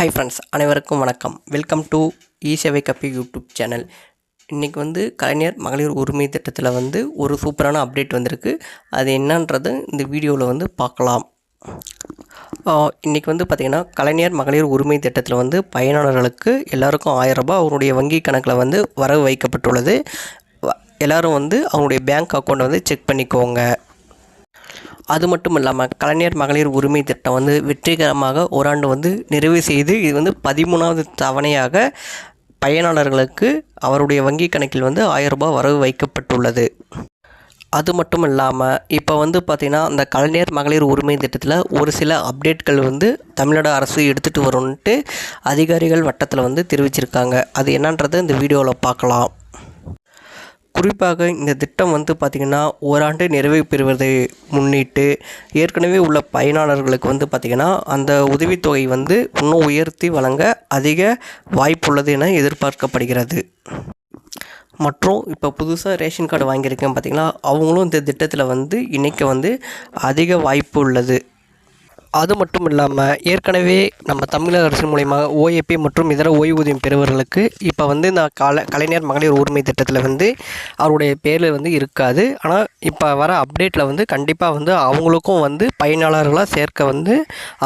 Hi friends அனைவருக்கும் வணக்கம். Welcome to ஈசேவை கப்பி யூடியூப் சேனல் இன்றைக்கி வந்து கலைஞர் மகளிர் உரிமை திட்டத்தில் வந்து ஒரு சூப்பரான அப்டேட் வந்திருக்கு. அது என்னன்றது இந்த வீடியோவில் வந்து பார்க்கலாம். இன்றைக்கி வந்து பார்த்திங்கன்னா கலைஞர் மகளிர் உரிமை திட்டத்தில் வந்து பயனாளர்களுக்கு எல்லாருக்கும் ஆயிரம் ரூபாய் அவருடைய வங்கி கணக்கில் வந்து வரவு வைக்கப்பட்டுள்ளது. எல்லோரும் வந்து அவங்களுடைய பேங்க் அக்கௌண்ட்டை வந்து செக் பண்ணிக்கோங்க. அது மட்டும் இல்லாமல் கலைஞர் மகளிர் உரிமை திட்டம் வந்து வெற்றிகரமாக ஓராண்டு வந்து நிறைவு செய்து இது வந்து பதிமூணாவது தவணையாக பயனாளர்களுக்கு அவருடைய வங்கி கணக்கில் வந்து ஆயிரம் ரூபாய் வரவு வைக்கப்பட்டுள்ளது. அது மட்டும் இல்லாமல் இப்போ வந்து பார்த்திங்கன்னா அந்த கலைஞர் மகளிர் உரிமை திட்டத்தில் ஒரு சில அப்டேட்கள் வந்து தமிழ்நாடு அரசு எடுத்துகிட்டு வரும்ன்ட்டு அதிகாரிகள் வட்டத்தில் வந்து தெரிவிச்சிருக்காங்க. அது என்னன்றதை இந்த வீடியோவில் பார்க்கலாம் குறிப்பாக இந்த திட்டம் வந்து பார்த்திங்கன்னா ஓராண்டு நிறைவு பெறுவதை முன்னிட்டு ஏற்கனவே உள்ள பயனாளர்களுக்கு வந்து பார்த்திங்கன்னா அந்த உதவித்தொகை வந்து இன்னும் உயர்த்தி வழங்க அதிக வாய்ப்புள்ளது என எதிர்பார்க்கப்படுகிறது. மற்றும் இப்போ புதுசாக ரேஷன் கார்டு வாங்கியிருக்கேன் பார்த்திங்கன்னா அவங்களும் இந்த திட்டத்தில் வந்து இணைக்க வந்து அதிக வாய்ப்பு உள்ளது. அது மட்டும் இல்லாமல் ஏற்கனவே நம்ம தமிழக அரசு மூலயமா ஓஏபி மற்றும் இதர ஓய்வூதியம் பெறுவர்களுக்கு இப்போ வந்து இந்த கல கலைஞர் மகளிர் உரிமை திட்டத்தில் வந்து அவருடைய பேரில் வந்து இருக்காது. ஆனால் இப்போ வர அப்டேட்டில் வந்து கண்டிப்பாக வந்து அவங்களுக்கும் வந்து பயனாளர்களாக சேர்க்க வந்து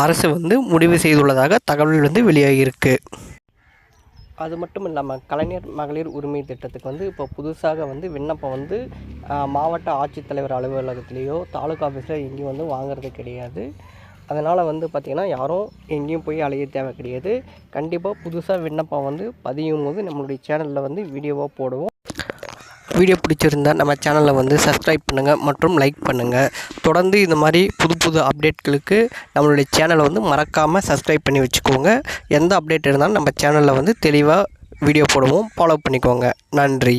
அரசு வந்து முடிவு செய்துள்ளதாக தகவல் வந்து வெளியாகியிருக்கு. அது மட்டும் இல்லாமல் கலைஞர் மகளிர் உரிமை திட்டத்துக்கு வந்து இப்போ புதுசாக வந்து விண்ணப்பம் வந்து மாவட்ட ஆட்சித்தலைவர் அலுவலகத்திலேயோ தாலுகா ஆஃபீஸில் எங்கேயும் வந்து வாங்குறது கிடையாது. அதனால் வந்து பார்த்திங்கன்னா யாரும் எங்கேயும் போய் அலைய தேவை கிடையாது. கண்டிப்பாக புதுசாக விண்ணப்பம் வந்து பதியும் போது நம்மளுடைய சேனலில் வந்து வீடியோவாக போடுவோம். வீடியோ பிடிச்சிருந்தா நம்ம சேனலை வந்து சப்ஸ்கிரைப் பண்ணுங்கள் மற்றும் லைக் பண்ணுங்கள் தொடர்ந்து இந்த மாதிரி புது புது அப்டேட்களுக்கு நம்மளுடைய சேனலை வந்து மறக்காமல் சப்ஸ்கிரைப் பண்ணி வச்சுக்கோங்க. எந்த அப்டேட் இருந்தாலும் நம்ம சேனலில் வந்து தெளிவாக வீடியோ போடுவோம். ஃபாலோ பண்ணிக்கோங்க. நன்றி.